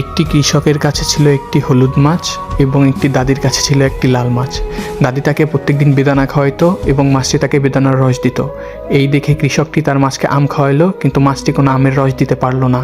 একটি কৃষকের কাছে ছিল একটি হলুদ মাছ এবং একটি দাদির কাছে ছিল একটি লাল মাছ। দাদি তাকে প্রত্যেকদিন বেদানা খাওয়াইতো এবং মাছটি তাকে বেদানার রস দিত। এই দেখে কৃষকটি তার মাছকে আম খাওয়াইলো, কিন্তু মাছটি কোনো আমের রস দিতে পারল না।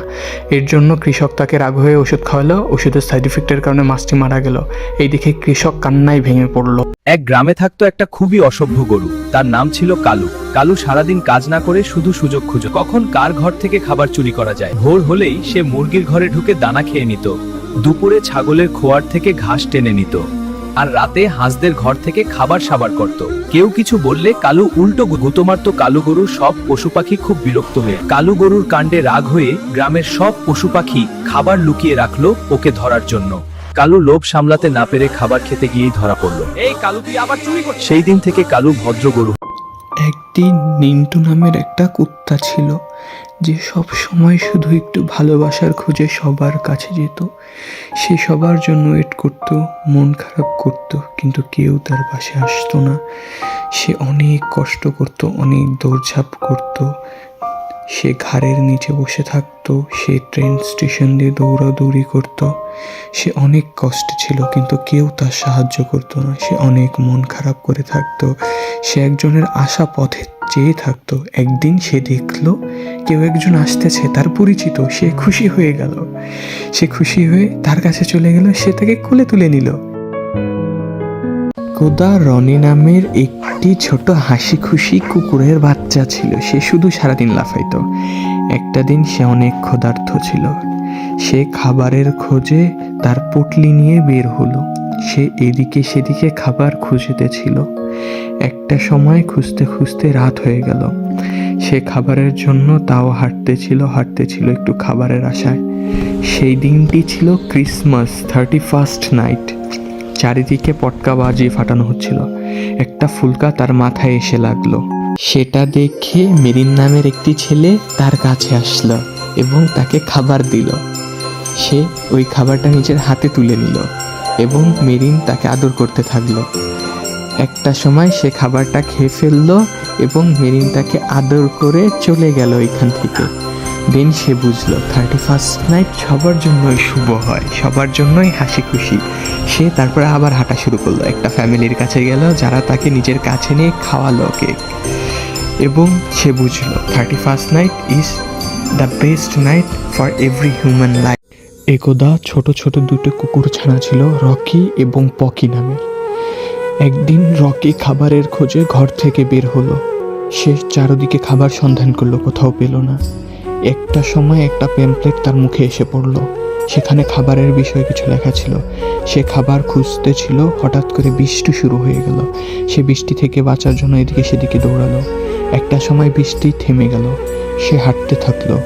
এর জন্য কৃষক তাকে রাগ হয়ে ওষুধ খাওয়ালো ওষুধের সাইড ইফেক্টের কারণে মাছটি মারা গেল। এই দেখে কৃষক কান্নায় ভেঙে পড়ল। এক গ্রামে থাকতো একটা খুবই অসভ্য গরু। তার নাম ছিল কালু। কালু সারাদিন কাজ না করে শুধু সুযোগ খুঁজো। কখন কার ঘর থেকে খাবার চুরি করা যায়? ভোর হলেই সে মুরগির ঘরে ঢুকে দানা খেয়ে নিত। দুপুরে ছাগলের খোয়ার থেকে ঘাস টেনে নিত। আর রাতে হাঁসদের ঘর থেকে খাবার সাবার করত। কেউ কিছু বললে কালু উল্টো গুতো মারত কালু গরুর সব পশু পাখি খুব বিরক্ত হয়ে। কালু গরুর কাণ্ডে রাগ হয়ে গ্রামের সব পশু পাখি খাবার লুকিয়ে রাখল ওকে ধরার জন্য। কালু লোভ সামলাতে না পেরে খাবার খেতে গিয়েই ধরা পড়ল। এই কালু তুই আবার চুরি করছিস? সেই দিন থেকে কালু ভদ্র গরু। একটি নিন্টু নামের একটা কুত্তা ছিল যে সব সময় শুধু একটু ভালোবাসার খোঁজে সবার কাছে যেত। সে সবার জন্য ওয়েট করতো মন খারাপ করত কিন্তু কেউ তার পাশে আসতো না। সে অনেক কষ্ট করত অনেক দৌড়ঝাঁপ করত সে ঘাড়ের নিচে বসে থাকতো, সে ট্রেন স্টেশন দিয়ে দৌড়াদৌড়ি করত। সে অনেক কষ্টে ছিল, কিন্তু কেউ তার সাহায্য করতো না। সে অনেক মন খারাপ করে থাকতো। সে একজনের আশা পথে চেয়ে থাকতো। একদিন সে দেখল, কেউ একজন আসতেছে, তার পরিচিত। সে খুশি হয়ে গেল। সে খুশি হয়ে তার কাছে চলে গেল, সে তাকে কোলে তুলে নিল। কোদা রনি নামের একটি ছোট হাসি খুশি কুকুরের বাচ্চা ছিল। সে শুধু সারাদিন লাফাইতো। একটা দিন সে অনেক ক্ষুধার্ত ছিল। সে খাবারের খোঁজে তার পটলি নিয়ে বের হলো। সে এদিকে সেদিকে খাবার খুঁজতেছিল একটা সময় খুঁজতে খুঁজতে রাত হয়ে গেল। সে খাবারের জন্য তাও হাঁটতেছিল হাঁটতেছিল একটু খাবারের আশায়। সেই দিনটি ছিল ক্রিসমাস থার্টি ফার্স্ট নাইট চারিদিকে পটকা বাজিয়ে ফাটানো হচ্ছিল। একটা ফুলকা তার মাথায় এসে লাগল। সেটা দেখে মেরিন নামের একটি ছেলে তার কাছে আসলো এবং তাকে খাবার দিল। সে ওই খাবারটা নিজের হাতে তুলে নিল এবং মেরিন তাকে আদর করতে থাকল। একটা সময় সে খাবারটা খেয়ে ফেলল এবং মেরিন তাকে আদর করে চলে গেল এখান থেকে। দেন সে বুঝলো থার্টি ফার্স্ট নাইট সবার জন্যই শুভ হয়, সবার জন্যই হাসি খুশি। সে তারপরে আবার হাঁটা শুরু করল। একটা ফ্যামিলির কাছে গেল, যারা তাকে নিজের কাছে নিয়ে খাওয়ালো কেক। এবং সে বুঝলো thirty first night is the best night for every human life একদা ছোট ছোট দুটো কুকুর ছানা ছিল, রকি এবং পকি নামে একদিন রকি খাবারের খোঁজে ঘর থেকে বের হলো। সে চারদিকে খাবার সন্ধান করল, কোথাও পেল না। একটা সময় একটা প্যাম্পলেট তার মুখে এসে পড়ল। সেখানে খাবারের বিষয়ে কিছু লেখা ছিল। সে খাবার খুঁজতে ছিল, হঠাৎ করে বৃষ্টি শুরু হয়ে গেল। সে বৃষ্টি থেকে বাঁচার জন্য এদিকে সেদিকে দৌড়ালো। একটা সময় বৃষ্টি থেমে গেল। সে হাঁটতে থাকল।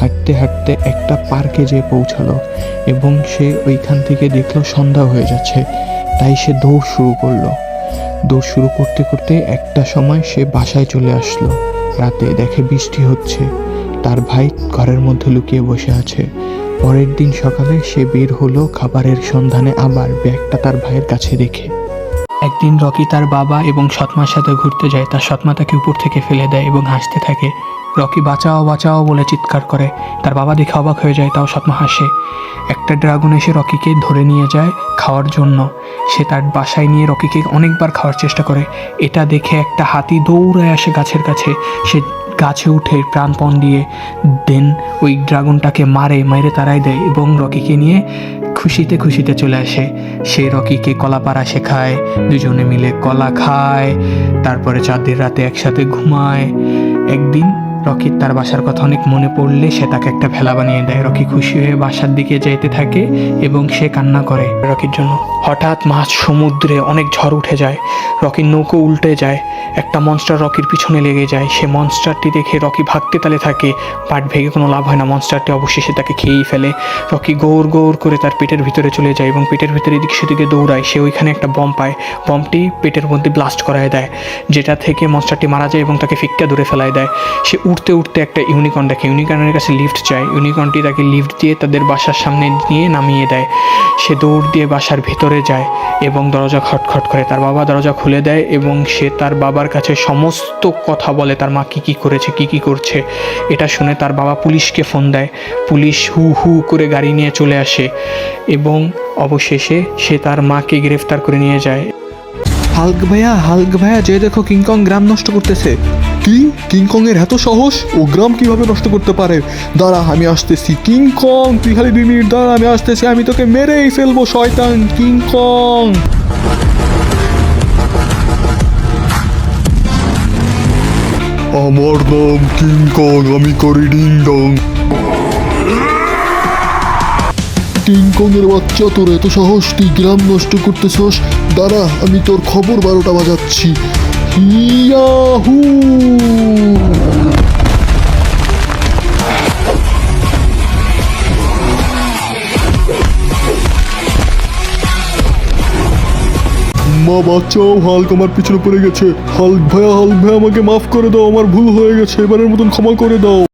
হাঁটতে হাঁটতে একটা পার্কে যেয়ে পৌঁছালো এবং সে ওইখান থেকে দেখল সন্ধ্যা হয়ে যাচ্ছে। তাই সে দৌড় শুরু করল। দৌড় শুরু করতে করতে একটা সময় সে বাসায় চলে আসলো। রাতে দেখে বৃষ্টি হচ্ছে। তার ভাই ঘরের মধ্যে লুকিয়ে বসে আছে। পরের দিন সকালে সে বের হলো খাবারের সন্ধানে আবার ব্যাগটা তার ভাইয়ের কাছে রেখে। একদিন রকি তার বাবা এবং সৎমার সাথে ঘুরতে যায়, তার সৎমা তাকে উপর থেকে ফেলে দেয় এবং হাসতে থাকে। রকি, বাঁচাও বাঁচাও, বলে চিৎকার করে। তার বাবা দেখে অবাক হয়ে যায়, তাও সৎমা হাসে। একটা ড্রাগন এসে রকিকে ধরে নিয়ে যায় খাওয়ার জন্য। সে তার বাসায় নিয়ে রকিকে অনেকবার খাওয়ার চেষ্টা করে। এটা দেখে একটা হাতি দৌড়ায় আসে গাছের কাছে। সে গাছে উঠে প্রাণপণ দিয়ে দেন ওই ড্রাগনটাকে মারে মেরে তারাই দেয় এবং রকিকে নিয়ে খুশিতে খুশিতে চলে আসে। সে রকিকে কলা পাড়া শেখায়, দুজনে মিলে কলা খায়, তারপরে চাঁদের রাতে একসাথে ঘুমায়। একদিন রকির তার বাসার কথা অনেক মনে পড়লে সে তাকে একটা ভেলা বানিয়ে দেয়। রকি খুশি হয়ে বাসার দিকে যেতে থাকে এবং সে কান্না করে রকির জন্য। হঠাৎ মাছ সমুদ্রে অনেক ঝড় উঠে যায়। রকির নৌকো উল্টে যায়। একটা মনস্টার রকির পিছনে লেগে যায়। সে মনস্টারটি দেখে রকি ভাগতে তালে থাকে। পাট ভেঙে কোনো লাভ হয় না। মনস্টারটি অবশেষে তাকে খেয়েই ফেলে। রকি গৌর গৌর করে তার পেটের ভিতরে চলে যায় এবং পেটের ভিতরে এদিকে সেদিকে দৌড়ায়। সে ওইখানে একটা বম পায়। বমটি পেটের মধ্যে ব্লাস্ট করায় দেয়, যেটা থেকে মনস্টারটি মারা যায় এবং তাকে ফিক্কা দূরে ফেলায় দেয়। সে উঠতে উঠতে একটা ইউনিকর্ন দেখে। ইউনিকর্নের কাছে লিফট চায়। ইউনিকর্নটি তাকে লিফট দিয়ে তাদের বাসার সামনে নিয়ে নামিয়ে দেয়। সে দৌড় দিয়ে বাসার ভিতরে যায় এবং দরজা খটখট করে। তার বাবা দরজা খুলে দেয় এবং সে তার বাবার কাছে সমস্ত কথা বলে তার মা কী কী করেছে, কী কী করছে। এটা শুনে তার বাবা পুলিশকে ফোন দেয়। পুলিশ হু হু করে গাড়ি নিয়ে চলে আসে এবং অবশেষে সে তার মাকে গ্রেফতার করে নিয়ে যায়। হাল্ক ভাইয়া হাল্ক ভাইয়া, যে দেখো কিংকং গ্রাম নষ্ট করতেছে। কি? কিংকং এর এত সাহস? ও গ্রাম কীভাবে নষ্ট করতে পারে? দাঁড়া, আমি আসতেছি কিংকং তুই খালি দুই মিনিট দাঁড়া, আমি আসতেছি। আমি তোকে মেরেই ফেলব, শয়তান কিংকং আমার নাম কিংকং আমি করি ডিং ডং কিংকং বাচ্চা, তোর এত সাহস, তুই গ্রাম নষ্ট করতেছস। দাঁড়া, আমি তোর খবর বারোটা বাজাচ্ছি। ইয়াহু! মা, বাচ্চাও হাল্ক আমার পিছনে পড়ে গেছে। হাল্ক ভাইয়া হাল্ক ভাই আমাকে মাফ করে দাও, আমার ভুল হয়ে গেছে। এবারের মতন ক্ষমা করে দাও।